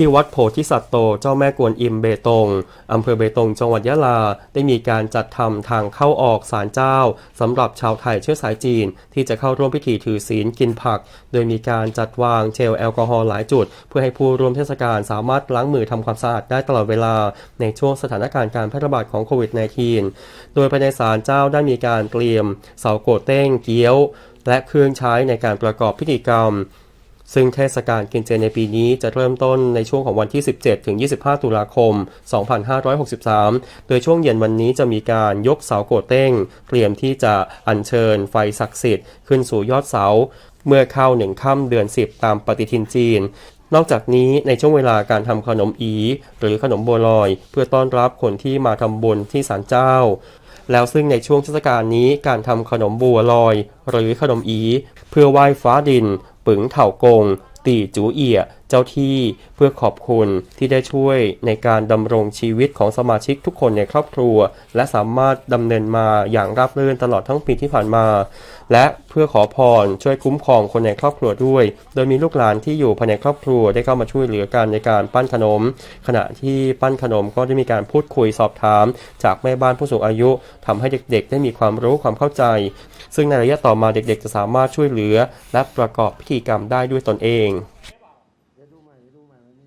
ที่วัดโพธิสัตว์โตเจ้าแม่กวนอิมเบตงอำเภอเบตงจังหวัดยะลา ได้มีการจัดทำทางเข้าออกศาลเจ้าสำหรับชาวไทยเชื้อสายจีน ที่จะเข้าร่วมพิธีถือศีลกินผัก โดยมีการจัดวางเจลแอลกอฮอล์หลายจุด เพื่อให้ผู้ร่วมเทศกาลสามารถล้างมือทำความสะอาดได้ตลอดเวลา ในช่วงสถานการณ์การแพร่ระบาดของโควิด -19 โดยภายในศาลเจ้าได้มีการเตรียมเสาโกเต้งเกี้ยวและเครื่องใช้ในการประกอบพิธีกรรม ซึ่งเทศกาลกินเจในปีนี้จะเริ่มต้นในช่วงของวันที่ 17 ถึง 25 ตุลาคม 2563 โดยช่วงเย็นวันนี้จะมีการยกเสาโกเต้ง เตรียมที่จะอัญเชิญไฟศักดิ์สิทธิ์ขึ้นสู่ยอดเสา เมื่อเข้าหนึ่งค่ำเดือน 10 ตามปฏิทินจีนนอกจากนี้ในช่วงเวลาการทำขนมอี หรือขนมบัวลอย เพื่อต้อนรับคนที่มาทำบุญที่ศาลเจ้า แล้วซึ่งในช่วงเทศกาลนี้การทำขนมบัวลอย หรือขนมอี เพื่อไหว้ฟ้าดิน ปึงเถากง ตีจูเอียเจ้าที่เพื่อขอบคุณที่ได้ช่วยในการดำรงชีวิตของสมาชิกทุกคนในครอบครัว และสามารถดำเนินมาอย่างราบรื่นตลอดทั้งปีที่ผ่านมา และเพื่อขอพรช่วยคุ้มครองคนในครอบครัวด้วย โดยมีลูกหลานที่อยู่ภายในครอบครัวได้เข้ามาช่วยเหลือกันในการปั้นขนม ขณะที่ปั้นขนมก็ได้มีการพูดคุยสอบถาม จากแม่บ้านผู้สูงอายุทำให้เด็กๆ ได้มีความรู้ความเข้าใจ ซึ่งในระยะต่อมาเด็กๆ จะสามารถช่วยเหลือ และประกอบพิธีกรรมได้ด้วยตนเอง 都买了那。